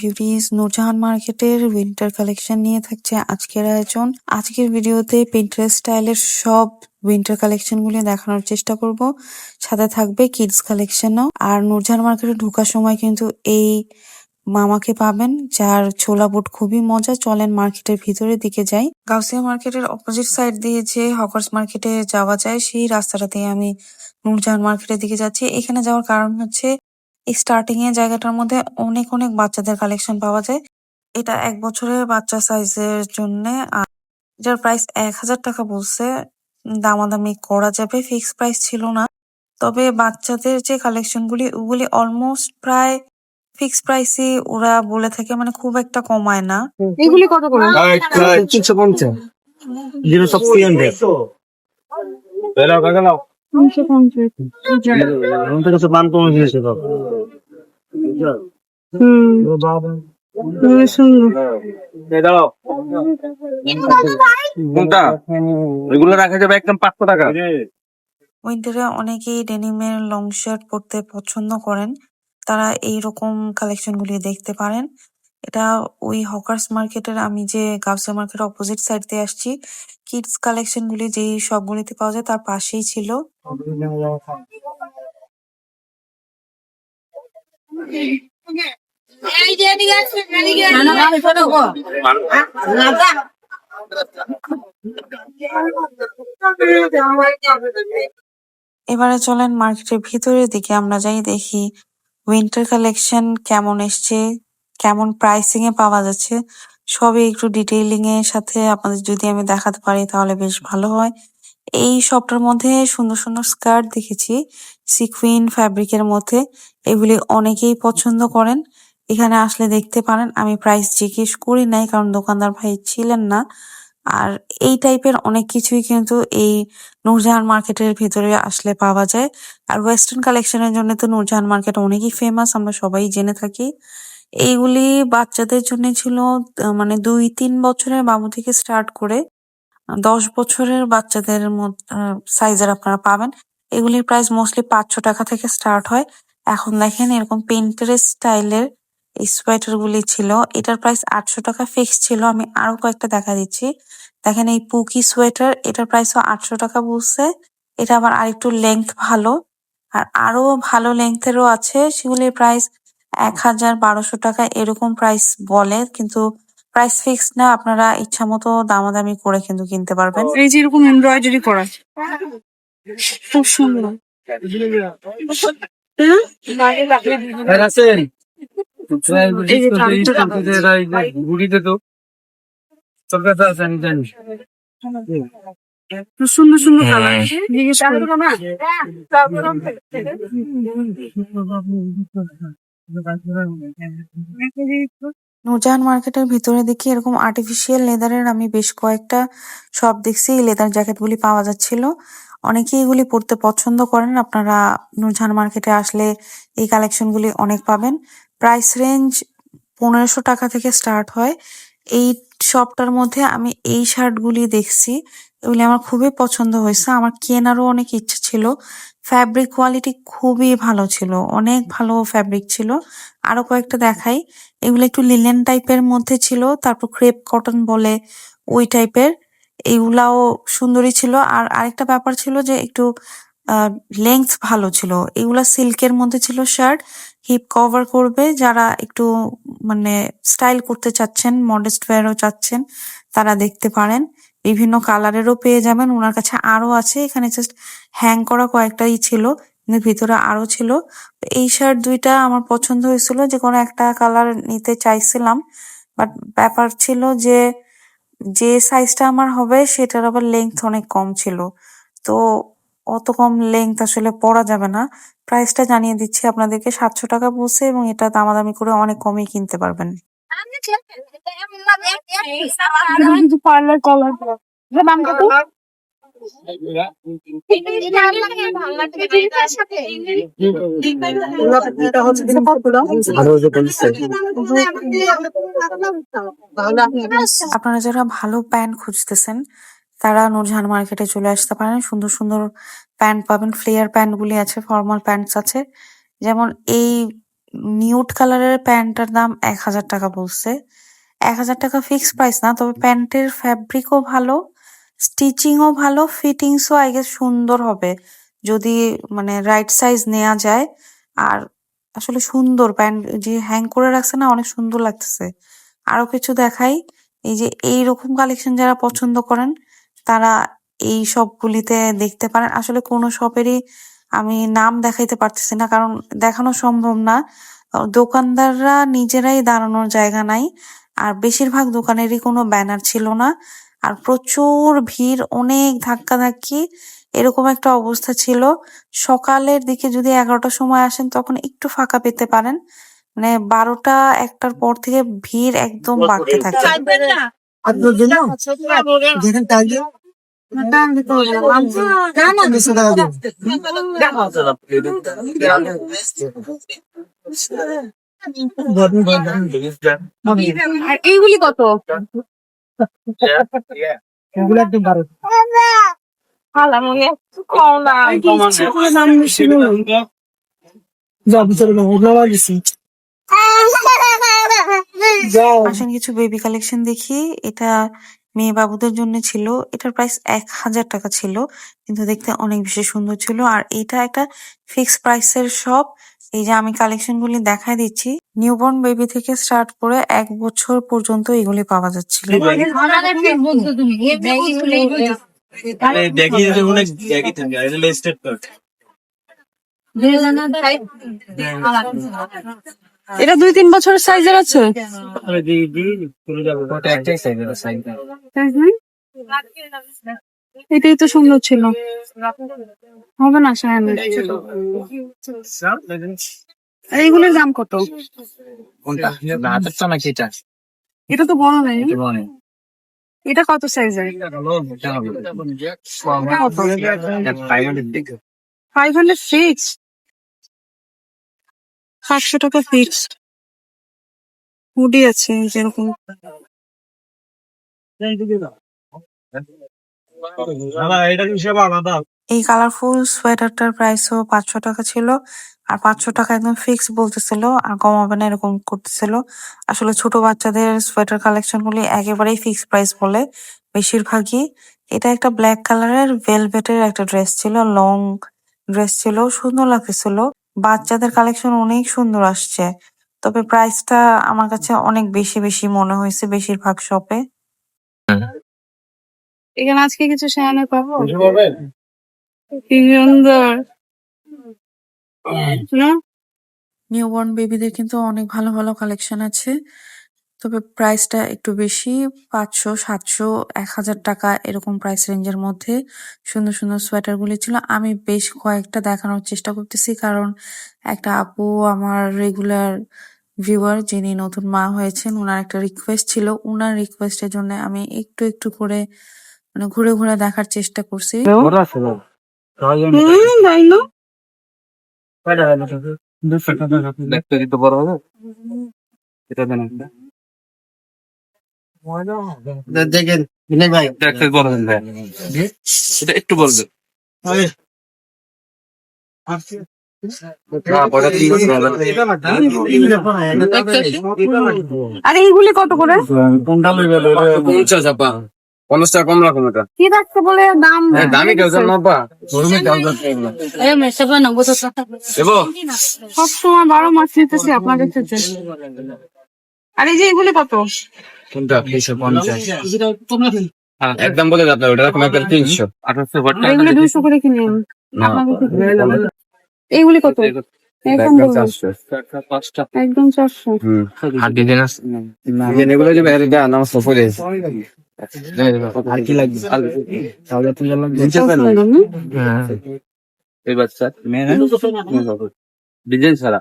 Beauties Nurjahan মার্কেটের winter collection নিয়ে থাকছে আজকের আয়োজন। আজকের ভিডিওতে প্রিন্টারেস্ট স্টাইলের সব উইন্টার কালেকশন গুলি দেখানোর চেষ্টা করব। সাথে থাকবে কিডস কালেকশনও আর নূরজাহান মার্কেটে ঢোকার সময় কিন্তু এই মামাকে পাবেন, যার ছোলা বুট খুবই মজা। চলেন মার্কেটের ভিতরের দিকে যাই। গাউসিয়া মার্কেটের অপোজিট সাইড দিয়ে যে হকার্স মার্কেটে যাওয়া যায়, সেই রাস্তাটা দিয়ে আমি নূরজাহান মার্কেটের দিকে যাচ্ছি। এখানে যাওয়ার কারণ হচ্ছে স্টার্টিং এর জায়গাটার মধ্যে অনেক অনেক বাচ্চাদের কালেকশন পাওয়া যায়। এটা এক বছরের বাচ্চা সাইজের জন্য। আর যার প্রাইস এক হাজার টাকা বলছে দামাদামি করা যাবে ফিক্স প্রাইস ছিল না। তবে বাচ্চাদের যে কালেকশন গুলি ওগুলি অলমোস্ট প্রায় ফিক্স প্রাইসই ওরা বলে থাকে মানে খুব একটা কমায় না। এগুলি কত করে? তিনশো পঞ্চাশ। জিরো সব তিনশো পঞ্চাশ আমাদের কাছে কমে হুম। এগুলো রাখা যাবে একদম পাঁচশো টাকা। উইন্টারে অনেকেই ডেনিমের লং শার্ট পরতে পছন্দ করেন। তারা এইরকম কালেকশন গুলি দেখতে পারেন। এটা ওই হকার্স মার্কেটের আমি যে গাউসিয়া মার্কেটের অপোজিট সাইড দিয়ে আসছি কিডস কালেকশন গুলি যেই সবগুলিতে পাওয়া যায় তার পাশেই ছিল। এবারে চলেন মার্কেটের ভিতরের দিকে, আমরা যাই দেখি উইন্টার কালেকশন কেমন এসছে। কেমন প্রাইসিং এ পাওয়া যাচ্ছে, সবই একটু ডিটেইলিং এর সাথে আপনাদের যদি আমি দেখাতে পারি তাহলে বেশ ভালো হয়। এই শপটার মধ্যে সুন্দর সুন্দর স্কার্ট দেখেছি সিকুইন ফ্যাব্রিকের মধ্যে, এগুলি অনেকেই পছন্দ করেন। এখানে আসলে দেখতে পারেন, আমি প্রাইস জিজ্ঞেস করি নাই কারণ দোকানদার ভাই ছিলেন না। আর এই টাইপের অনেক কিছুই কিন্তু এই নূরজাহান মার্কেটের ভিতরে আসলে পাওয়া যায়। আর ওয়েস্টার্ন কালেকশনের জন্য তো নূরজাহান মার্কেট অনেকই ফেমাস আমরা সবাই জেনে থাকি। এইগুলি বাচ্চাদের জন্য ছিল মানে দুই, তিন বছরের বাবু থেকে স্টার্ট করে দশ বছরের বাচ্চাদের সাইজের আপনারা পাবেন। এগুলির প্রাইস মোস্টলি পাঁচশো টাকা থেকে স্টার্ট হয়। এখন দেখেন এরকম পেন্টারের স্টাইলের এই সোয়েটার গুলি ছিল। এটার প্রাইস আটশো টাকা ফিক্স ছিল। আমি আরও কয়েকটা দেখা দিচ্ছি। দেখেন এই পুকি সোয়েটার এটার প্রাইসও আটশো টাকা বলছে। এটা আবার আরেকটু লেংথ ভালো। আর আরও ভালো লেংথেরও আছে। সেগুলির প্রাইস এক হাজার বারোশো টাকা এরকম প্রাইস বলে কিন্তু প্রাইস ফিক্স না আপনারা ইচ্ছা মতো দামাদামি করে কিন্তু কিনতে পারবেন। এই যে এরকম এমব্রয়ডারি করা খুব সুন্দর। এই যে চারশো ঘুরিতে তো তোর কাছে আছে আমি জানি। খুব সুন্দর সুন্দর কালার করো নূরজাহান মার্কেটের ভিতরে দেখি এরকম আর্টিফিশিয়াল লেদারের আমি বেশ কয়েকটা শপ দেখছি। এই লেদার জ্যাকেটগুলি পাওয়া যাচ্ছিল। অনেকেই এগুলি পড়তে পছন্দ করেন। আপনারা নূরজাহান মার্কেটে আসলে এই কালেকশনগুলি অনেক পাবেন। প্রাইস রেঞ্জ পনেরোশো টাকা থেকে স্টার্ট হয়। এই শপটার মধ্যে আমি এই শার্টগুলি দেখছি। এগুলি আমার খুবই পছন্দ হয়েছে। আমার কেনারও অনেক ইচ্ছে ছিল। ফ্যাব্রিক কোয়ালিটি খুবই ভালো ছিল। অনেক ভালো ফ্যাব্রিক ছিল। আরও কয়েকটা দেখাই। এগুলো একটু লিলেন টাইপের মধ্যে ছিল। তারপর ক্রেপ কটন বলে ওই টাইপের এগুলাও সুন্দরী ছিল। আর আরেকটা ব্যাপার ছিল যে একটু লেংথ ভালো ছিল। এগুলা সিল্কের মধ্যে ছিল শার্ট হিপ কভার করবে। যারা একটু মানে স্টাইল করতে চাচ্ছেন মডেস্ট ওয়্যারও চাচ্ছেন, তারা দেখতে পারেন। বিভিন্ন কালারেরও পেয়ে যাবেন। ওনার কাছে আরও আছে। এখানে জাস্ট হ্যাং করা কয়েকটাই ছিল। ভিতরে আরও ছিল। এই শার্ট দুইটা আমার পছন্দ হয়েছিল। যে কোনো একটা কালার নিতে চাইছিলাম। বাট ব্যাপার ছিল যে যে সাইজটা আমার হবে, সেটার আবার লেংথ অনেক কম ছিল। তো অত কম লেংথ আসলে পরা যাবে না। প্রাইসটা জানিয়ে দিচ্ছি আপনাদেরকে। সাতশো টাকা বলছে এবং এটা দামাদামি করে অনেক কমই কিনতে পারবেন। আপনারা যারা ভালো প্যান্ট খুঁজতেছেন, তারা নূরজাহান মার্কেটে চলে আসতে পারেন। সুন্দর সুন্দর প্যান্ট পাবেন। ফ্লেয়ার প্যান্ট গুলি আছে, ফর্মাল প্যান্টস আছে। যেমন এই নিউড কালারের প্যান্টটার দাম এক হাজার টাকা বলছে। এক হাজার টাকা ফিক্সড প্রাইস না, তবে প্যান্টের ফ্যাব্রিকও ভালো স্টিচিংও ভালো ফিটিংসও আই গেস সুন্দর হবে। যদি মানে রাইট সাইজ নেওয়া যায়, আর আসলে সুন্দর, প্যান্ট যে হ্যাং করে রাখছে না, অনেক সুন্দর লাগতেছে। আরও কিছু দেখাই, এই যে এইরকম কালেকশন যারা পছন্দ করেন, তারা এই সবগুলিতে দেখতে পারেন। আসলে কোনো শপেরই আমি নাম দেখাইতে পারতেছি না কারণ দেখানো সম্ভব না। দোকানদাররা নিজেরাই দাঁড়ানোর জায়গা নাই আর বেশিরভাগ দোকানেরই কোনো ব্যানার ছিল না আর প্রচুর ভিড় অনেক ধাক্কাধাক্কি এরকম একটা অবস্থা ছিল। সকালের দিকে যদি এগারোটার সময় আসেন তখন একটু ফাঁকা পেতে পারেন। মানে বারোটা একটার পর থেকে ভিড় একদম বাড়তে থাকে। এইগুলি কত? এগুলো একদম বারো আসেন কিছু বেবি কালেকশন দেখি। এটা মেয়ে বাবুদের জন্য ছিল এটার প্রাইস এক হাজার টাকা ছিল কিন্তু দেখতে অনেক বেশি সুন্দর ছিল। আর এটা একটা ফিক্স প্রাইসের শপ এই যে আমি কালেকশন গুলি দেখাই দিচ্ছি নিউবর্ন বেবি থেকে স্টার্ট করে এক বছর পর্যন্ত এগুলি পাওয়া যাচ্ছিল। দেখি অনেক দেখি থাকে এটা কার্ড এটা দুই তিন বছরের সাইজের আছে এটাই তো সুন্দর ছিল। হবে না আর এইগুলির দাম কত? কোনটা? নাকি এটা? এটা তো বড় নাই। এটা কত সাইজের? ফাইভ হান্ড্রেড দিকে ফাইভ হান্ড্রেড ফিক্স সাতশো টাকা ফিক্সড হুডি আছে যেরকম। এই কালারফুল সোয়েটারটার প্রাইসও পাঁচশো টাকা ছিল। আর পাঁচশো টাকা একদম ফিক্স বলতেছিল আর কমাবে না এরকম করতেছিল। আসলে ছোট বাচ্চাদের সোয়েটার কালেকশন গুলি একেবারেই ফিক্স প্রাইস বলে বেশিরভাগই। এটা একটা ব্ল্যাক কালারের ভেলভেটের একটা ড্রেস ছিল লং ড্রেস ছিল সুন্দর লাগতেছিল। বাচ্চাদের কালেকশন অনেক সুন্দর আসছে। তবে প্রাইসটা আমার কাছে অনেক বেশি বেশি মনে হয়েছে বেশিরভাগ শপে এখানে আজকে কিছু সায়ানের পাবো? কি সুন্দর নিউবর্ন বেবিদের কিন্তু অনেক ভালো ভালো কালেকশন আছে। তবে প্রাইসটা একটু বেশি পাঁচশো সাতশো এক হাজার টাকা এরকম প্রাইস রেঞ্জের মধ্যে সুন্দর সুন্দর সোয়েটার গুলি ছিল। আমি বেশ কয়েকটা দেখানোর চেষ্টা করতেছি কারণ একটা আপু আমার রেগুলার ভিউয়ার যিনি নতুন মা হয়েছেন ওনার একটা রিকোয়েস্ট ছিল। ওনার রিকোয়েস্টের জন্য আমি একটু একটু করে মানে ঘুরে ঘুরে দেখার চেষ্টা করছি। দেখতে দিতে বড় এটা দেন একটা। দেখেন ভাই। দেখতে ভাই। এটা একটু আর। এইগুলি কত করে? পঞ্চাশ আপা। পঞ্চাশ টাকা কম রাখুন এটা। কি থাকছে বলে দাম? হ্যাঁ দামি কেউ জানো আপা। দেবো? সবসময় বারো মাস নিতেছি আপনাদের থেকে আর এই যে এগুলি কত? কোনটা দুইশো পঞ্চাশ? হ্যাঁ, একদম বলে যাবে ওটা রকম একটা তিনশো। আঠারোশো করে কিনে। এইগুলি কত? একদম চারশো। আর ডিজাইন আছে? এগুলো যে বাইরে দেন আমার সফরে আর কি লাগবে? তাহলে তুই ডিজাইন ছাড়া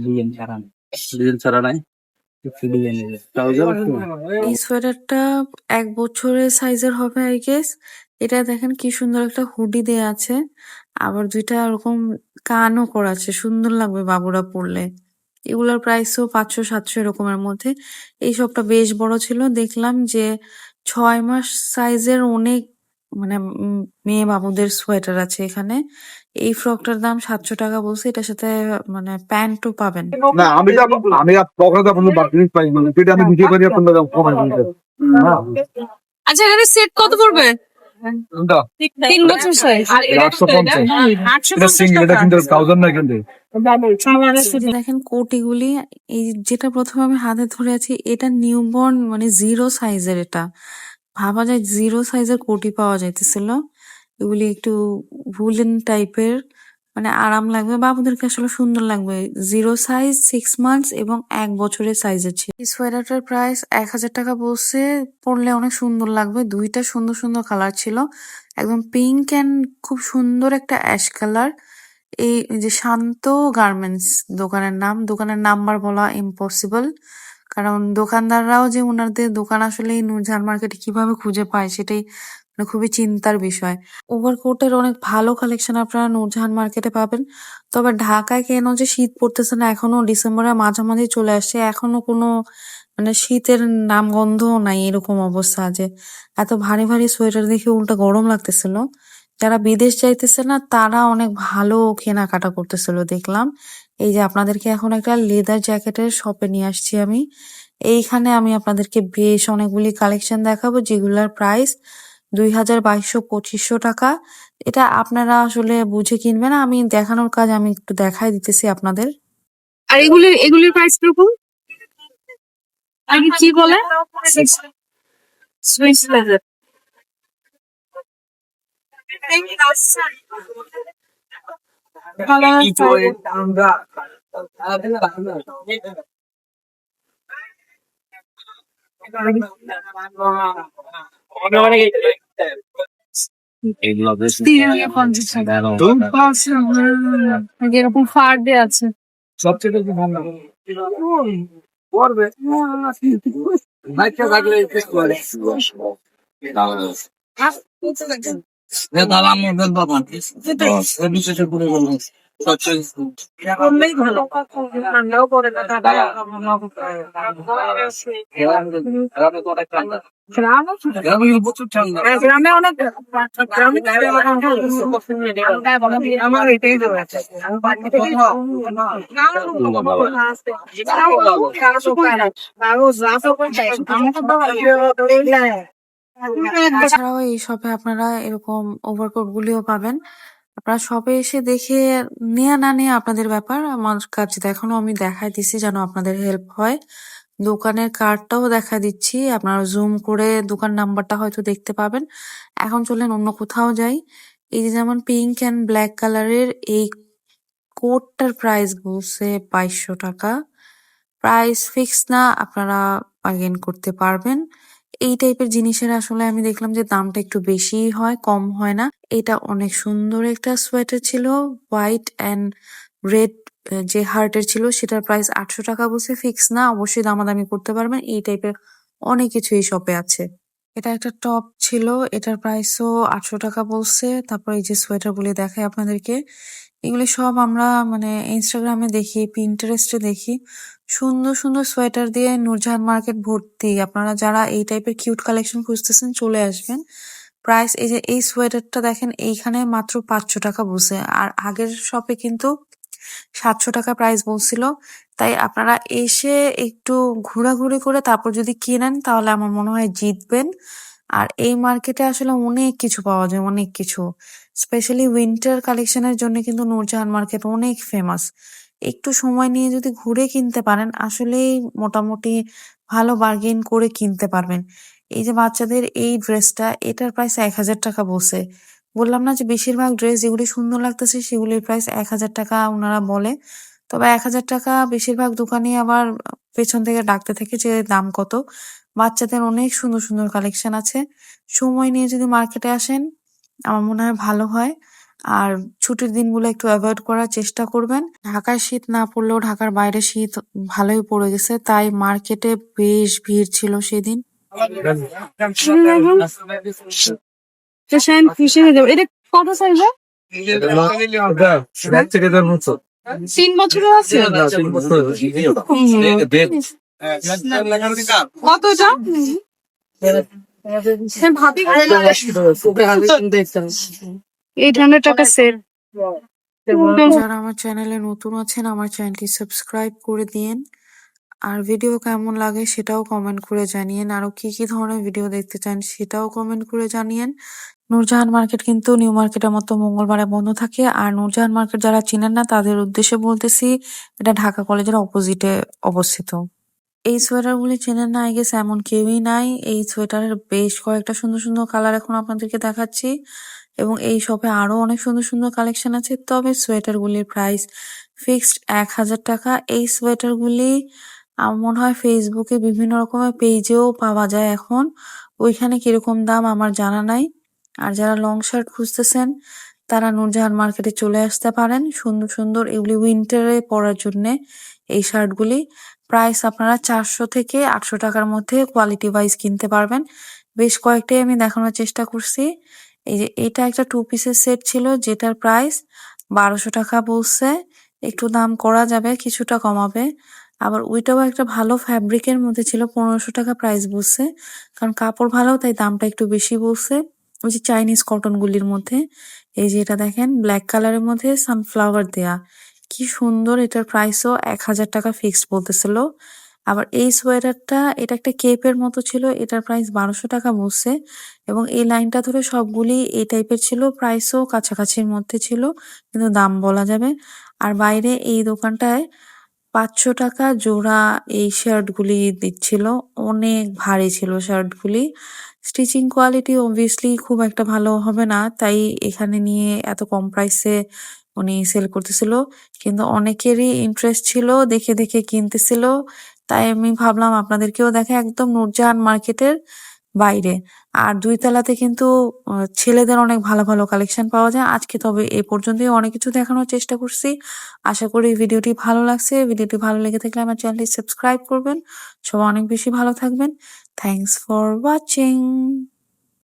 ডিজাইন ছাড়া। ডিজাইন ছাড়া নাই? এই সোয়েটারটা এক বছরের সাইজের হবে আই গেস এটা দেখেন কি সুন্দর একটা হুডি দেয়া আছে। আবার দুইটা ওরকম কানও করা আছে। সুন্দর লাগবে বাবুরা পরলে। এগুলোর প্রাইসও পাঁচশো সাতশো এরকমের মধ্যে। এই সবটা বেশ বড় ছিল। দেখলাম যে ছয় মাস সাইজের অনেক মানে মেয়ে বাবুদের সোয়েটার আছে এখানে। এই ফ্রকটার দাম সাতশো টাকা বলছে এটার সাথে মানে প্যান্টও পাবেন। না আমি আমি বার্গেনিং পাই না। সেটা আমি ভিডিও করি আপনাদের আচ্ছা এখানে সেট কত পড়বে? তিন বছর সাইজ দেখেন কোটিগুলি এই যেটা প্রথমে আমি হাতে ধরে আছি এটা নিউবর্ন মানে জিরো সাইজের এটা। ভাবা যায় জিরো সাইজের কোটি পাওয়া যাইতেছিল। এগুলি একটু ভুলেন টাইপের মানে আরাম লাগবে। বাবুদেরকে আসলে সুন্দর লাগবে। জিরো সাইজ সিক্স মান্থস এবং এক বছরের সাইজের ছিল। এই সোয়েটারটার প্রাইস এক হাজার টাকা বলছে। পরলে অনেক সুন্দর লাগবে। দুইটা সুন্দর সুন্দর কালার ছিল। একদম পিঙ্ক অ্যান্ড খুব সুন্দর একটা অ্যাশ কালার এই যে শান্ত গার্মেন্টস দোকানের নাম। দোকানের নাম্বার বলা ইম্পসিবল কারণ দোকানদাররাও যে ওনাদের দোকান আসলে এই নূরজাহান মার্কেটে কীভাবে খুঁজে পায় সেটাই মানে খুবই চিন্তার বিষয়। ওভারকোটের অনেক ভালো কালেকশন আপনারা নূরজাহান মার্কেটে পাবেন। তবে ঢাকায় কেন যে শীত পড়তেছে না, এখনও ডিসেম্বরের মাঝামাঝি চলে আসছে, এখনও কোনো মানে শীতের নামগন্ধও নাই এরকম অবস্থা যে। এত ভারী ভারী সোয়েটার দেখে উল্টা গরম লাগতেছিল। যারা বিদেশ যাইতেছে না, তারা অনেক ভালো কেনাকাটা করতেছিল, দেখলাম। এই যে আপনাদেরকে এখন একটা লেদার জ্যাকেটের শপে নিয়ে আসছি আমি। এইখানে আমি আপনাদেরকে বেশ অনেকগুলি কালেকশন দেখাবো, যেগুলার প্রাইস দুই হাজার বাইশশো পঁচিশশো টাকা। এটা আপনারা আসলে বুঝে কিনবেন, আমি দেখানোর কাজ আমি একটু দেখাই দিতেছি আপনাদের। আর এগুলি, এগুলির প্রাইস কীরকম? আর কি বলে? এরকম ফার দিয়ে আছে সবচেয়ে ভালো থাকলে দাদা মডেল বাবা বিশেষে করে ঠান্ডা গ্রামে অনেক আমার এটাই এছাড়াও এই শপে আপনারা এরকম ওভারকোট গুলিও পাবেন। আপনারা শপে এসে দেখে নেয়া না নেয়া আপনাদের ব্যাপার। আমার কাছে দেখানো আমি দেখাই দিছি যেন আপনাদের হেল্প হয়। দোকানের কার্ডটাও দেখা দিচ্ছি। আপনারা জুম করে দোকান নাম্বারটা হয়তো দেখতে পাবেন। এখন চলেন অন্য কোথাও যাই। এই যে যেমন পিঙ্ক অ্যান্ড ব্ল্যাক কালারের এই কোটটার প্রাইস বলছে বাইশশো টাকা। প্রাইস ফিক্স না, আপনারা বার্গেন করতে পারবেন। এই টাইপের জিনিসের আসলে আমি দেখলাম যে দামটা একটু বেশি হয়, কম হয় না। এটা অনেক সুন্দর একটা সোয়েটার ছিল হোয়াইট অ্যান্ড রেড যে হার্টের ছিল, সেটার প্রাইস আটশো টাকা বলছে ফিক্স না, অবশ্যই দামাদামি করতে পারবেন। এই টাইপের অনেক কিছু এই শপে আছে। এটা একটা টপ ছিল, এটার প্রাইসও আটশো টাকা বলছে। তারপর এই যে সোয়েটার গুলি দেখায় আপনাদেরকে। এগুলি সব আমরা মানে ইনস্টাগ্রামে দেখি পিন্টারেস্টে দেখি। সুন্দর সুন্দর সোয়েটার দিয়ে নূরজাহান মার্কেট ভর্তি। আপনারা যারা এই টাইপের কিউট কালেকশন খুঁজতেছেন, চলে আসবেন। প্রাইস এই যে এই সোয়েটারটা দেখেন, এইখানে মাত্র পাঁচশো টাকা বসে। আর আগের শপে কিন্তু সাতশো টাকা প্রাইস বলছিল। তাই আপনারা এসে একটু ঘোরাঘুরি করে তারপর যদি কিনেন, তাহলে আমার মনে হয় জিতবেন। আর এই মার্কেটে আসলে অনেক কিছু পাওয়া যায়, অনেক কিছু। স্পেশালি উইন্টার কালেকশনের জন্য কিন্তু নূরজাহান মার্কেট অনেক ফেমাস একটু সময় নিয়ে যদি ঘুরে কিনতে পারেন, আসলেই মোটামুটি ভালো বার্গেন করে কিনতে পারবেন। এই যে বাচ্চাদের এই ড্রেসটা এটার প্রাইস এক হাজার টাকা বসে বললাম না যে বেশিরভাগ ড্রেস যেগুলি সুন্দর লাগতেছে, সেগুলির প্রাইস এক হাজার টাকা ওনারা বলে। তবে এক হাজার টাকা বেশিরভাগ দোকানে আবার পেছন থেকে ডাকতে থাকে যে দাম কত। বাচ্চাদের অনেক সুন্দর সুন্দর কালেকশন আছে। সময় নিয়ে যদি মার্কেটে আসেন আমার মনে হয় ভালো হয়। আর ছুটির দিনগুলো একটু অ্যাভয়েড করার চেষ্টা করবেন। ঢাকায় শীত না পড়লেও ঢাকার বাইরে শীত ভালোই পড়ে গেছে তাই মার্কেটে বেশ ভিড় ছিল সেদিন। এটা কত সাইজ থেকে দেড় বছর তিন বছরের। আছে কত এটা? হ্যাঁ, এইট হান্ড্রেড টাকা সেট যারা আমার চ্যানেলে নতুন আছেন আমার চ্যানেলটি সাবস্ক্রাইব করে দিয়েন। আর ভিডিও কেমন লাগে সেটাও কমেন্ট করে জানিয়েন। আরও কি কি ধরনের ভিডিও দেখতে চান সেটাও কমেন্ট করে জানিয়েন। নূরজাহান মার্কেট কিন্তু নিউ মার্কেটের মতো মঙ্গলবারে বন্ধ থাকে। আর নূরজাহান মার্কেট যারা চিনেন না তাদের উদ্দেশ্যে বলতেছি এটা ঢাকা কলেজের অপোজিটে অবস্থিত। এই সোয়েটার গুলি চেনেন না আই এমন কেউই নাই। এই সোয়েটারের বেশ কয়েকটা সুন্দর সুন্দর কালার এখন আপনাদেরকে দেখাচ্ছি এবং এই শপে আরও অনেক সুন্দর সুন্দর কালেকশন আছে। তবে সোয়েটার গুলির প্রাইস ফিক্সড এক হাজার টাকা। এই সোয়েটার গুলি আমার মনে হয় ফেসবুকে বিভিন্ন রকমের পেজেও পাওয়া যায় এখন। ওইখানে কীরকম দাম আমার জানা নাই। আর যারা লং শার্ট খুঁজতেছেন, তারা নূরজাহান মার্কেটে চলে আসতে পারেন। সুন্দর সুন্দর এগুলি উইন্টারে পরার জন্য এই শার্টগুলি প্রাইস আপনারা চারশো থেকে আটশো টাকার মধ্যে কোয়ালিটি ওয়াইজ কিনতে পারবেন। বেশ কয়েকটাই আমি দেখানোর চেষ্টা করছি। এই যে এটা একটা টু পিসের সেট ছিল, যেটার প্রাইস বারোশো টাকা বলছে। একটু দাম করা যাবে, কিছুটা কমাবে। আবার ওইটাও একটা ভালো ফ্যাব্রিকের মধ্যে ছিল, পনেরোশো টাকা প্রাইস বলছে। কারণ কাপড় ভালো, তাই দামটা একটু বেশি বলছে। ওই যে চাইনিজ কটন গুলির মধ্যে। এই যে এটা দেখেন ব্ল্যাক কালারের মধ্যে সানফ্লাওয়ার দেয়া। কি সুন্দর এটার প্রাইসও এক হাজার টাকা ফিক্সড বলতেছিল। আবার এই সোয়েটারটা এটা একটা কেপের মতো ছিল, এটার প্রাইস বারোশো টাকা বলছে। এবং এই লাইনটা ধরে সবগুলি এই টাইপের ছিল প্রাইসও কাছাকাছির মধ্যে ছিল, কিন্তু দাম বলা যাবে। আর বাইরে এই দোকানটায় পাঁচশো টাকা জোড়া এই শার্টগুলি দিচ্ছিল, অনেক ভারী ছিল শার্টগুলি স্টিচিং কোয়ালিটি অবভিয়াসলি খুব একটা ভালো হবে না, তাই এখানে নিয়ে এত কম প্রাইসে উনি সেল করতেছিল। কিন্তু অনেকেরই ইন্টারেস্ট ছিল, দেখে দেখে কিনতেছিল। তাই আমি ভাবলাম আপনাদেরকেও দেখা একদম নূরজাহান মার্কেটের বাইরে। আর দুই তলাতে কিন্তু ছেলেদের অনেক ভালো ভালো কালেকশন পাওয়া যায়। আজকে তবে এ পর্যন্তই অনেক কিছু দেখানোর চেষ্টা করছি। আশা করি ভিডিওটি ভালো লাগছে। ভিডিওটি ভালো লেগে থাকলে আমার চ্যানেলটি সাবস্ক্রাইব করবেন। সবাই অনেক বেশি ভালো থাকবেন। Thanks for watching